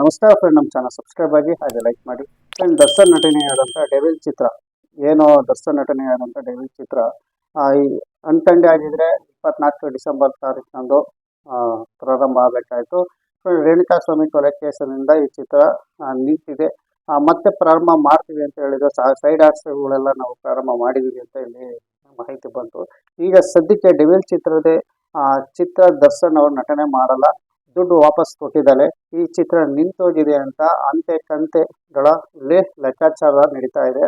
ನಮಸ್ಕಾರ ಫ್ರೆಂಡ್ ನಮ್ಮ channel subscribe ಆಗಿ ಹಾಗೆ ಲೈಕ್ ಮಾಡಿ. ಫ್ರೆಂಡ್ ದರ್ಶನ್ ನಟನೆಯಾದಂಥ ಡೆವಿಲ್ ಚಿತ್ರ. ಏನು ದರ್ಶನ್ ನಟನೆಯಾದಂಥ ಡೆವಿಲ್ ಚಿತ್ರ. ಈ ಅನ್ಕಂಡೆ ಆಗಿದ್ರೆ ಇಪ್ಪತ್ನಾಲ್ಕು ಡಿಸೆಂಬರ್ ತಾರೀಕಿನಂದು ಪ್ರಾರಂಭ ಆಗಬೇಕಾಯಿತು. ರೇಣುಕಾ ಸ್ವಾಮಿ ಕೊಲೆ ಕೇಸಿನಿಂದ ಈ ಚಿತ್ರ ನಿಂತಿದೆ. ಮತ್ತೆ ಪ್ರಾರಂಭ ಮಾಡ್ತೀವಿ ಅಂತ ಹೇಳಿದ್ರು ಸೈಡ್ ಆರ್ಟ್ಸ್ಗಳೆಲ್ಲ ನಾವು ಪ್ರಾರಂಭ ಮಾಡಿದೀವಿ ಅಂತ ಇಲ್ಲಿ ಮಾಹಿತಿ ಬಂತು. ಈಗ ಸದ್ಯಕ್ಕೆ ಡೆವಿಲ್ ಚಿತ್ರದೇ ಚಿತ್ರ ದರ್ಶನ್ ಅವರು ನಟನೆ ಮಾಡಲ್ಲ. ದುಡ್ಡು ವಾಪಸ್ ಕೊಟ್ಟಿದ್ದಾನೆ ಈ ಚಿತ್ರ ನಿಂತೋಗಿದೆ ಅಂತ ಅಂತೆ ಕಂತೆಗಳ ಇಲ್ಲಿ ಲೆಕ್ಕಾಚಾರ ನಡೀತಾ ಇದೆ.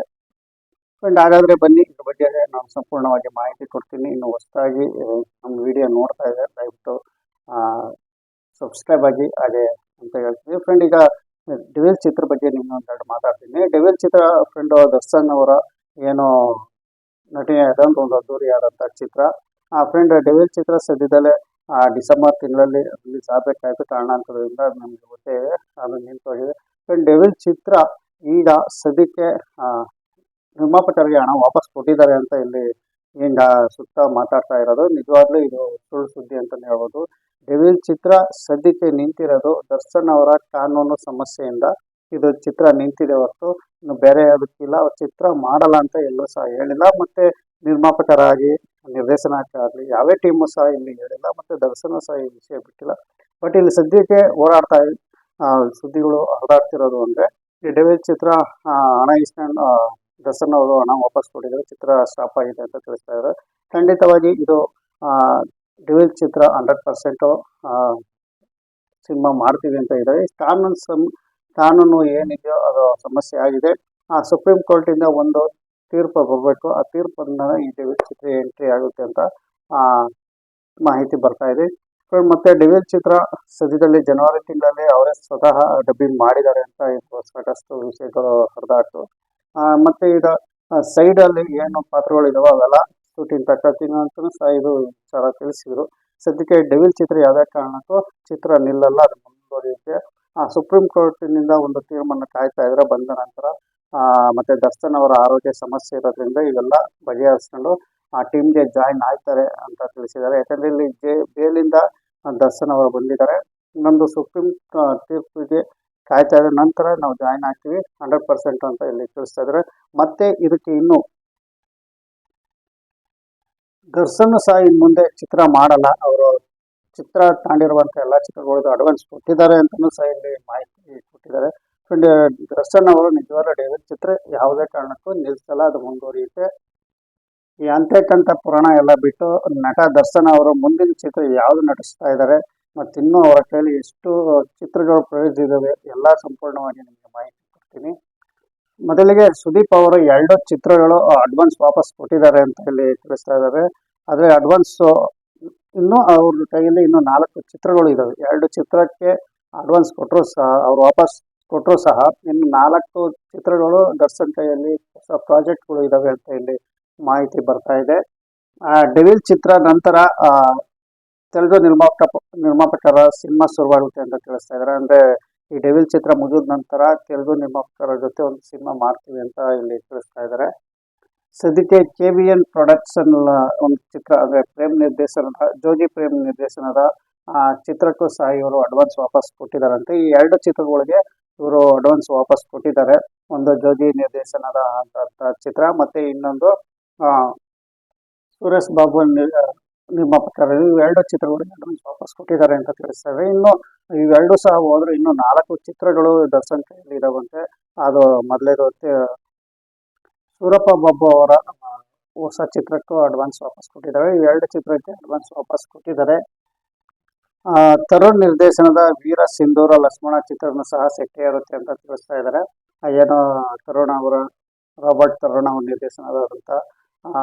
ಫ್ರೆಂಡ್ ಹಾಗಾದ್ರೆ ಬನ್ನಿ, ಇದ್ರ ಬಗ್ಗೆ ನಾನು ಸಂಪೂರ್ಣವಾಗಿ ಮಾಹಿತಿ ಕೊಡ್ತೀನಿ. ಇನ್ನು ಹೊಸದಾಗಿ ನಮ್ಮ ವಿಡಿಯೋ ನೋಡ್ತಾ ಇದೆ ದಯವಿಟ್ಟು ಸಬ್ಸ್ಕ್ರೈಬ್ ಆಗಿ ಹಾಗೆ ಅಂತ ಹೇಳ್ತೀನಿ. ಫ್ರೆಂಡ್ ಈಗ ಡೆವಿಲ್ ಚಿತ್ರ ಬಗ್ಗೆ ನಿಮ್ಮೊಂದೆರಡು ಮಾತಾಡ್ತೀನಿ. ಡೆವಿಲ್ ಚಿತ್ರ ಫ್ರೆಂಡ್ ದರ್ಶನ್ ಅವರ ಏನು ನಟಿಯಾದಂಥ ಒಂದು ಅದ್ದೂರಿಯಾದಂಥ ಚಿತ್ರ. ಆ ಫ್ರೆಂಡ್ ಡೆವಿಲ್ ಚಿತ್ರ ಸದ್ಯದಲ್ಲೇ ಆ, ಡಿಸೆಂಬರ್ ತಿಂಗಳಲ್ಲಿ ರಿಲೀಸ್ ಆಗಬೇಕಾಯ್ತು. ಕಾರಣಾಂತರದಿಂದ ನಮಗೆ ಗೊತ್ತೇ ಇದೆ. ಅದು ನಿಂತೋಗಿದೆ ಅಂಡ್ ಡೆವಿಲ್ ಚಿತ್ರ ಈಗ ಸದ್ಯಕ್ಕೆ ನಿರ್ಮಾಪಕರಿಗೆ ಹಣ ವಾಪಸ್ ಕೊಟ್ಟಿದ್ದಾರೆ ಅಂತ ಇಲ್ಲಿ ಈಗ ಸುತ್ತ ಮಾತಾಡ್ತಾ ಇರೋದು. ನಿಜವಾಗ್ಲೂ ಇದು ಸುಳ್ಳು ಸುದ್ದಿ ಅಂತಲೇ ಹೇಳ್ಬೋದು. ಡೆವಿಲ್ ಚಿತ್ರ ಸದ್ಯಕ್ಕೆ ನಿಂತಿರೋದು ದರ್ಶನ್ ಅವರ ಕಾನೂನು ಸಮಸ್ಯೆಯಿಂದ. ಇದು ಚಿತ್ರ ನಿಂತಿದೆ ಹೊರತು. ಇನ್ನು ಬೇರೆ ಯಾವುದಕ್ಕಿಲ್ಲ. ಚಿತ್ರ ಮಾಡಲ್ಲ ಅಂತ ಎಲ್ಲೂ ಸಹ ಹೇಳಿಲ್ಲ. ಮತ್ತೆ ನಿರ್ಮಾಪಕರಾಗಿ ನಿರ್ದೇಶನಕ್ಕಾಗಲಿ ಯಾವೇ ಟೀಮು ಸಹ ಇಲ್ಲಿ ಹೇಳಿಲ್ಲ, ಮತ್ತು ದರ್ಶನ ಸಹ ಈ ವಿಷಯ ಬಿಟ್ಟಿಲ್ಲ. ಬಟ್ ಇಲ್ಲಿ ಸದ್ಯಕ್ಕೆ ಹೋರಾಡ್ತಾ ಸುದ್ದಿಗಳು ಹರಿದಾಡ್ತಿರೋದು ಅಂದರೆ, ಈ ಡೆವಿಲ್ ಚಿತ್ರ ಹಣ ಇಸ್ಕೊಂಡು ದರ್ಶನ್ ಅವರು ಹಣ ವಾಪಸ್ ಕೊಟ್ಟಿದ್ದಾರೆ, ಚಿತ್ರ ಸ್ಟಾಪ್ ಆಗಿದೆ ಅಂತ ತಿಳಿಸ್ತಾ ಇದ್ದಾರೆ. ಖಂಡಿತವಾಗಿ ಇದು ಡೆವಿಲ್ ಚಿತ್ರ ಹಂಡ್ರೆಡ್ ಪರ್ಸೆಂಟು ಸಿನಿಮಾ ಮಾಡ್ತೀವಿ ಅಂತ ಇದ್ದಾರೆ ಕಾನೂನು ಸಮ್, ಕಾನೂನು ಏನಿದೆಯೋ ಅದು ಸಮಸ್ಯೆ ಆಗಿದೆ. ಆ ಸುಪ್ರೀಂ ಕೋರ್ಟಿಂದ ಒಂದು ತೀರ್ಪು ಬರಬೇಕು. ಆ ತೀರ್ಪನ್ನ ಈ ಡೆವಿಲ್ ಚಿತ್ರ ಎಂಟ್ರಿ ಆಗುತ್ತೆ ಅಂತ ಮಾಹಿತಿ ಬರ್ತಾ ಇದೆ. ಮತ್ತೆ ಡೆವಿಲ್ ಚಿತ್ರ ಸದ್ಯದಲ್ಲಿ ಜನವರಿ ತಿಂಗಳಲ್ಲಿ ಅವರೇ ಸ್ವತಃ ಡಬ್ಬಿಂಗ್ ಮಾಡಿದ್ದಾರೆ ಅಂತ ಸಾಕಷ್ಟು ವಿಷಯಗಳು ಹರಿದಾಡ್ತು ಮತ್ತೆ ಈಗ ಸೈಡ್ ಅಲ್ಲಿ ಏನು ಪಾತ್ರಗಳು ಇದಾವೆ ಅವೆಲ್ಲ ಶೂಟಿಂಗ್ ತಕ್ಕಿನ ಅಂತ ಸಹ ಇದು ವಿಚಾರ ತಿಳಿಸಿದ್ರು. ಸದ್ಯಕ್ಕೆ ಡೆವಿಲ್ ಚಿತ್ರ ಯಾವುದೇ ಕಾರಣಕ್ಕೂ ಚಿತ್ರ ನಿಲ್ಲಲ್ಲ, ಅದು ಮುಂದುವರಿಯುತ್ತೆ. ಸುಪ್ರೀಂ ಕೋರ್ಟಿನಿಂದ ಒಂದು ತೀರ್ಮಾನ ಕಾಯ್ತಾ ಇದ್ರೆ ಬಂದ ನಂತರ ಮತ್ತೆ ದರ್ಶನ್ ಅವರ ಆರೋಗ್ಯ ಸಮಸ್ಯೆ ಇರೋದ್ರಿಂದ ಇವೆಲ್ಲ ಬಗೆಹರಿಸ್ಕೊಂಡು ಆ ಟೀಮ್ಗೆ ಜಾಯಿನ್ ಆಗ್ತಾರೆ ಅಂತ ತಿಳಿಸಿದ್ದಾರೆ. ಯಾಕಂದ್ರೆ ಇಲ್ಲಿ ಜೇ ಬೇಲಿಂದ ದರ್ಶನ್ ಅವರು ಬಂದಿದ್ದಾರೆ. ಇನ್ನೊಂದು ಸುಪ್ರೀಂ ತೀರ್ಪಿಗೆ ಕಾಯ್ತಾ ಇದ್ರೆ ನಂತರ ನಾವು ಜಾಯಿನ್ ಆಗ್ತೀವಿ. ಹಂಡ್ರೆಡ್ ಪರ್ಸೆಂಟ್ ಅಂತ ಇಲ್ಲಿ ತಿಳಿಸ್ತಾ ಇದ್ದಾರೆ. ಮತ್ತೆ ಇದಕ್ಕೆ ಇನ್ನು ದರ್ಶನ್ ಸಹ ಇನ್ ಮುಂದೆ ಚಿತ್ರ ಮಾಡಲ್ಲ. ಅವರು ಚಿತ್ರ ತಾಂಡಿರುವಂತ ಎಲ್ಲ ಚಿತ್ರಗಳಿಗೂ ಅಡ್ವಾನ್ಸ್ ಕೊಟ್ಟಿದ್ದಾರೆ ಅಂತಲೂ ಸಹ ಇಲ್ಲಿ ಮಾಹಿತಿ ಕೊಟ್ಟಿದ್ದಾರೆ. ದರ್ಶನ್ ಅವರು ನಿಜವಾದ ಡೇವಿಡ್ ಚಿತ್ರ ಯಾವುದೇ ಕಾರಣಕ್ಕೂ ನಿಲ್ಲಿಸಲ್ಲ ಅದು ಮುಂದುವರಿಯುತ್ತೆ ಈ ಅಂತ್ಯಕ್ಕಂತ ಪುರಾಣ ಎಲ್ಲ ಬಿಟ್ಟು ನಟ ದರ್ಶನ್ ಅವರು ಮುಂದಿನ ಚಿತ್ರ ಯಾವುದು ನಟಿಸ್ತಾ ಇದ್ದಾರೆ ಮತ್ತು ಇನ್ನೂ ಅವರ ಕೈಯಲ್ಲಿ ಎಷ್ಟು ಚಿತ್ರಗಳು ಪ್ರಯೋಜ ಇದ್ದಾವೆ ಎಲ್ಲ ಸಂಪೂರ್ಣವಾಗಿ ನಿಮಗೆ ಮಾಹಿತಿ ಕೊಡ್ತೀನಿ. ಮೊದಲಿಗೆ ಸುದೀಪ್ ಅವರು ಎರಡು ಚಿತ್ರಗಳು ಅಡ್ವಾನ್ಸ್ ವಾಪಸ್ ಕೊಟ್ಟಿದ್ದಾರೆ ಅಂತ ಹೇಳಿ ತಿಳಿಸ್ತಾ ಇದ್ದಾರೆ. ಆದರೆ ಅಡ್ವಾನ್ಸ್ ಇನ್ನೂ ಅವ್ರ ಕೈಯಲ್ಲಿ ಇನ್ನೂ ನಾಲ್ಕು ಚಿತ್ರಗಳು ಇದ್ದಾವೆ. ಎರಡು ಚಿತ್ರಕ್ಕೆ ಅಡ್ವಾನ್ಸ್ ಕೊಟ್ಟರು ಸಹ ಅವ್ರು ವಾಪಸ್ ಕೊಟ್ಟರು ಸಹ ಇನ್ನು ನಾಲ್ಕು ಚಿತ್ರಗಳು ದರ್ಶನ್ ಕೈಯಲ್ಲಿ ಹೊಸ ಪ್ರಾಜೆಕ್ಟ್ಗಳು ಇದ್ದಾವೆ ಅಂತ ಇಲ್ಲಿ ಮಾಹಿತಿ ಬರ್ತಾ ಇದೆ. ಆ, ಡೆವಿಲ್ ಚಿತ್ರ ನಂತರ ತೆಲುಗು ನಿರ್ಮಾಪಕ ನಿರ್ಮಾಪಕರ ಸಿನಿಮಾ ಶುರುವಾಗುತ್ತೆ ಅಂತ ತಿಳಿಸ್ತಾ ಇದ್ದಾರೆ. ಅಂದ್ರೆ ಈ ಡೆವಿಲ್ ಚಿತ್ರ ಮುಗಿದ ನಂತರ ತೆಲುಗು ನಿರ್ಮಾಪಕರ ಜೊತೆ ಒಂದು ಸಿನಿಮಾ ಮಾಡ್ತೀವಿ ಅಂತ ಇಲ್ಲಿ ತಿಳಿಸ್ತಾ ಇದ್ದಾರೆ. ಸದ್ಯಕ್ಕೆ ಕೆ ವಿ ಎನ್ ಪ್ರೊಡಕ್ಷನ್ ಒಂದು ಚಿತ್ರ ಅಂದರೆ ಪ್ರೇಮ್ ನಿರ್ದೇಶನದ ಜೋಗಿ ಪ್ರೇಮ್ ನಿರ್ದೇಶನದ ಚಿತ್ರಕ್ಕೂ ಸಹ ಇವರು ಅಡ್ವಾನ್ಸ್ ವಾಪಸ್ ಕೊಟ್ಟಿದ್ದಾರಂತೆ. ಈ ಎರಡು ಚಿತ್ರಗಳಿಗೆ ಇವರು ಅಡ್ವಾನ್ಸ್ ವಾಪಸ್ ಕೊಟ್ಟಿದ್ದಾರೆ. ಒಂದು ಜೋಗಿ ನಿರ್ದೇಶನದ ಚಿತ್ರ, ಮತ್ತೆ ಇನ್ನೊಂದು ಸುರೇಶ್ ಬಾಬು ನಿರ್ಮಾಪಕರು ಇವೆರಡು ಚಿತ್ರಗಳಿಗೆ ಅಡ್ವಾನ್ಸ್ ವಾಪಸ್ ಕೊಟ್ಟಿದ್ದಾರೆ ಅಂತ ತಿಳಿಸ್ತೇವೆ. ಇನ್ನು ಇವೆರಡು ಸಹ ಹೋದ್ರೆ ಇನ್ನು ನಾಲ್ಕು ಚಿತ್ರಗಳು ದರ್ಶನ್ ಕೈಯಲ್ಲಿ ಇದಾವಂತೆ. ಅದು ಮೊದಲೇದು ಸೂರಪ್ಪ ಬಾಬು ಅವರ ಹೊಸ ಚಿತ್ರಕ್ಕೂ ಅಡ್ವಾನ್ಸ್ ವಾಪಸ್ ಕೊಟ್ಟಿದ್ದಾರೆ. ಇವೆರಡು ಚಿತ್ರಕ್ಕೆ ಅಡ್ವಾನ್ಸ್ ವಾಪಸ್ ಕೊಟ್ಟಿದ್ದಾರೆ. ತರುಣ್ ನಿರ್ದೇಶನದ ವೀರ ಸಿಂಧೂರ ಲಕ್ಷ್ಮಣ ಚಿತ್ರನೂ ಸಹ ಸೆಟ್ಟೆ ಇರುತ್ತೆ ಅಂತ ತಿಳಿಸ್ತಾ ಇದ್ದಾರೆ. ಏನು ತರುಣ್ ಅವರ ರಾಬರ್ಟ್ ತರುಣ್ ಅವರ ಆ,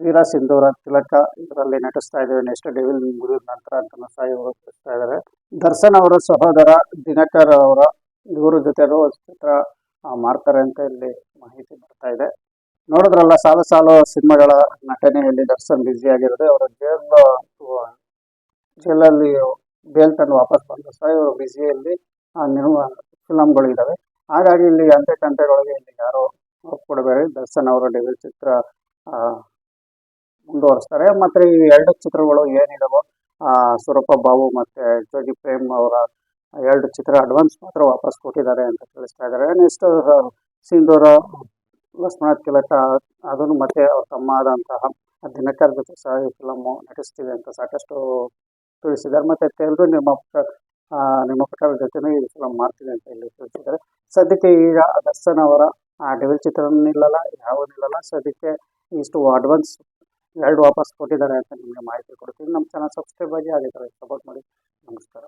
ವೀರ ಸಿಂಧೂರ ತಿಲಕ ಇದರಲ್ಲಿ ನಟಿಸ್ತಾ ಇದ್ದೇವೆ ನೆಕ್ಸ್ಟ್ ಡೆವಿಲ್ ಮುಗಿದ ನಂತರ ಅಂತ ಸಹ ಇವರು ತಿಳಿಸ್ತಾ ಇದ್ದಾರೆ. ದರ್ಶನ್ ಅವರ ಸಹೋದರ ದಿನಕರ್ ಅವರ ಇವರ ಜೊತೆಗೂ ಚಿತ್ರ ಮಾಡ್ತಾರೆ ಅಂತ ಇಲ್ಲಿ ಮಾಹಿತಿ ಬರ್ತಾ ಇದೆ. ನೋಡಿದ್ರಲ್ಲ ಸಾಲು ಸಾಲು ಸಿನಿಮಾಗಳ ನಟನೆಯಲ್ಲಿ ದರ್ಶನ್ ಬ್ಯುಸಿ ಆಗಿರೋದು. ಅವರ ಜೇಲ್ ಜೈಲಲ್ಲಿ ಬೇಲ್ ತಂದು ವಾಪಸ್ ಬಂದು ಸಹ ಇವರು ಬ್ಯುಸಿಯಲ್ಲಿ ನಿರ್ಮ ಫಿಲಮ್ಗಳು ಇದ್ದಾವೆ. ಹಾಗಾಗಿ ಇಲ್ಲಿ ಅಂತೆ ಕಂತೆಗಳಿಗೆ ಇಲ್ಲಿ ಯಾರೋ ಕೊಡಬೇಡಿ ದರ್ಶನ್ ಅವರ ಡೆಬಿಲ್ ಚಿತ್ರ ಮುಂದುವರಿಸ್ತಾರೆ. ಮತ್ತೆ ಈ ಎರಡು ಚಿತ್ರಗಳು ಏನಿದಾವೋ ಸುರಪ್ಪ ಬಾಬು ಮತ್ತೆ ಜೋಗಿ ಪ್ರೇಮ್ ಅವರ ಎರಡು ಚಿತ್ರ ಅಡ್ವಾನ್ಸ್ ಮಾತ್ರ ವಾಪಸ್ ಕೊಟ್ಟಿದ್ದಾರೆ ಅಂತ ತಿಳಿಸ್ತಾ ಇದ್ದಾರೆ. ನೆಕ್ಸ್ಟ್ ಸಿಂಧೂರ ಲಕ್ಷ್ಮಣ್ ತಿಲಕ, ಅದನ್ನು ಮತ್ತೆ ಅವ್ರ ತಮ್ಮ ಆದಂತಹ ದಿನಕರ್ ಜೊತೆ ಸಹ ಈ ಫಿಲಮ್ಮು ನಟಿಸ್ತಿದೆ ಅಂತ ಸಾಕಷ್ಟು ತಿಳಿಸಿದ್ದಾರೆ ಮತ್ತು ಎಲ್ಲರೂ ನಿಮ್ಮ ನಿಮ್ಮ ಪುಟಗಳ ಜೊತೆನೂ ಈ ಫಿಲಮ್ ಮಾಡ್ತೀನಿ ಅಂತ ಹೇಳಿ ತಿಳಿಸಿದ್ದಾರೆ ಸದ್ಯಕ್ಕೆ ಈಗ ದರ್ಶನ್ ಅವರ ಡೆವಿಲ್ ಚಿತ್ರ ನಿಲ್ಲಲ್ಲ, ಯಾವ ನಿಲ್ಲಲ್ಲ. ಸದ್ಯಕ್ಕೆ ಇಷ್ಟು ಅಡ್ವಾನ್ಸ್ ಎರಡು ವಾಪಸ್ ಕೊಟ್ಟಿದ್ದಾರೆ ಅಂತ ನಿಮಗೆ ಮಾಹಿತಿ ಕೊಡ್ತೀನಿ. ನಮ್ಮ ಚಾನಲ್ ಸಬ್ಸ್ಕ್ರೈಬ್ ಆಗಿ ಅದೇ ಥರ ಸಪೋರ್ಟ್ ಮಾಡಿ. ನಮಸ್ಕಾರ.